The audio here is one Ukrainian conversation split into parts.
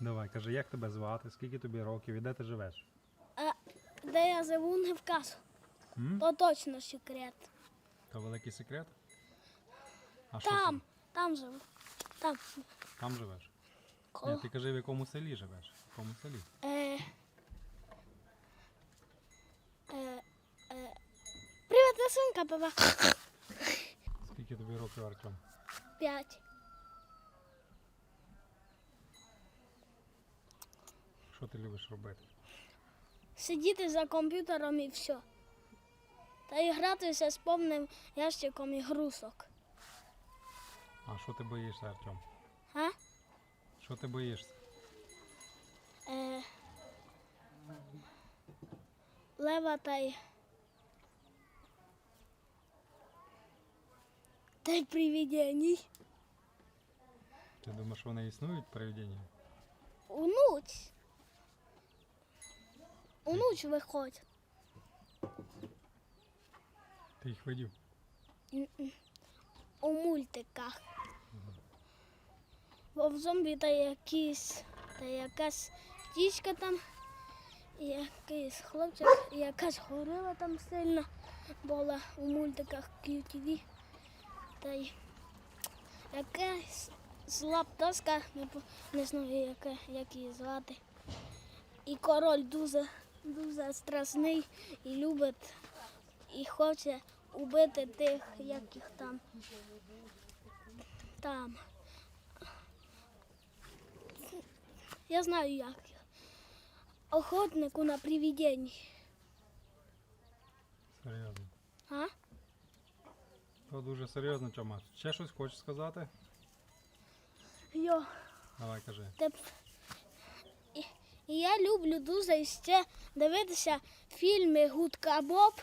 Давай, кажи, як тебе звати, скільки тобі років і де ти живеш? А де я живу, не вказу. М? То точно секрет. То великий секрет? А що Там, там живу. Там. Там живеш? Ні, Коло. ти кажи, в якому селі живеш? В якому селі? Е, е, е. Привіт, Лисинка, папа. Скільки тобі років, Артем? П'ять. Що ти любиш робити? Сидіти за комп'ютером і все. Та і гратися з повним ящиком ігрусок. А що ти боїшся, Артем? А? Що ти боїшся? Е, лева та й. Та й привіденій. Ти думаєш, вони існують привидіння? Унуч. Унуч виходять. Ти їх видів? у мультиках. Бо в зомбі та якісь, та якась тічка там, і якийсь хлопчик, і якась горила там сильна була у мультиках QTV. Та й якась зла пташка, не, знаю, як її звати. І король дуже, дуже страшний і любить, і хоче убити тих, як їх там. Там. Я знаю як. Охотнику на привидень. Серйозно. А? То дуже серйозно, Чома. Ще щось хочеш сказати? Йо. Давай кажи. Теп... Я люблю дуже ще дивитися фільми Гудка Боб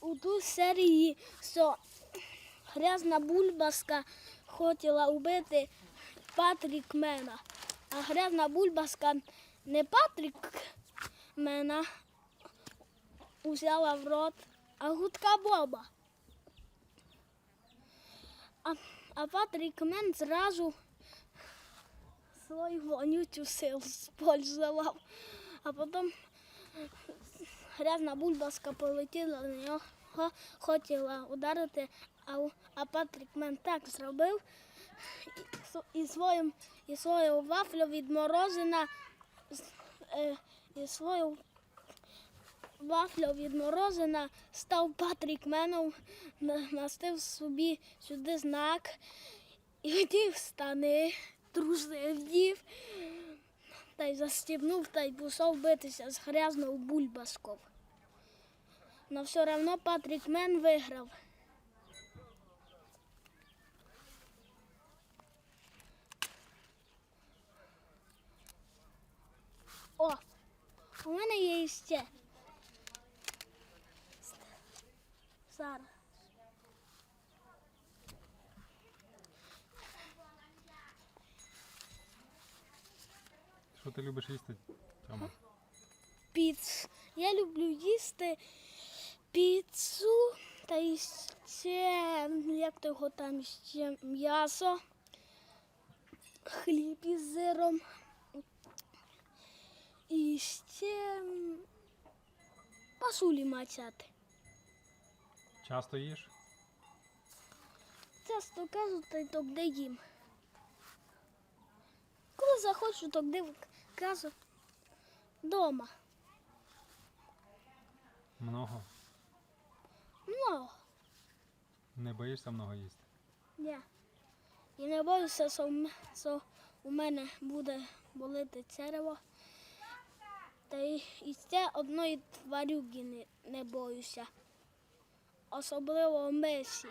у ту серії, що грязна бульбаска хотіла убити Патрік Мена. А грязна бульбаска не Патрік Мена взяла в рот, а Гудка Боба. А, а Патрік Мен зразу свою вонючу силу спользував. А потім грязна бульбаска полетіла на нього, хотіла ударити, а, а Патрік Мен так зробив і, і, своїм, і свою вафлю від морозина, е, і свою вафлю від морозина став Патрік Меном, настив собі сюди знак і вдів штани, труси вдів, та й застібнув та й пішов битися з грязною бульбаском. Но все одно Патрік Мен виграв. О, у мене є ще. Зараз. Що ти любиш їсти, Чома? піц. Я люблю їсти піцу та ще, як того там ще м'ясо, хліб із сиром. І ще пасулі мачати. Часто їш? Часто кажуть, та й то де їм. Коли захочу, то де кажу дома. Много. Много. Не боїшся много їсти? Ні. І не боюся, що, у мене буде болити черево. Та і ще одної тварюги не, не боюся. Особливо миші.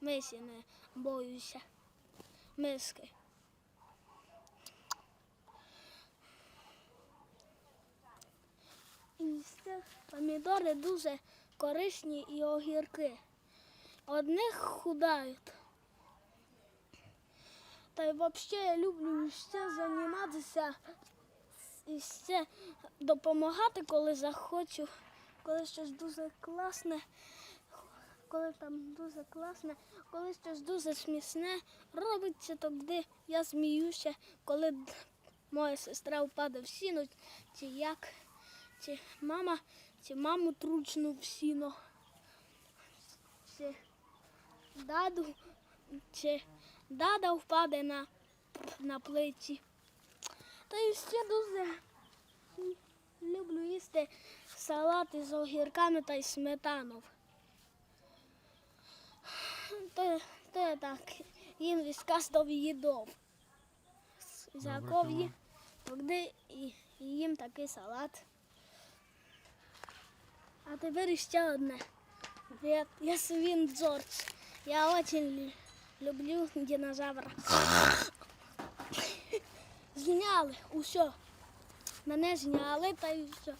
Миші не боюся. Миски. Помідори дуже корисні і огірки. Одних худають. Та й взагалі я люблю ще займатися і ще допомагати, коли захочу, коли щось дуже класне коли там дуже класне, коли щось дуже смішне робиться, тоді я сміюся, коли моя сестра впаде в сіно, чи як, чи мама, чи маму тручну в сіно, чи даду, чи дада впаде на, на плечі. Та й ще дуже люблю їсти салати з огірками та й сметаною. То, то я так їм відказові їдов. Заков'ї, і їм такий салат. А тепер ще одне. Я, я Свін Джордж. Я очень люблю динозавра. Зняли, усе. Мене зняли та й все.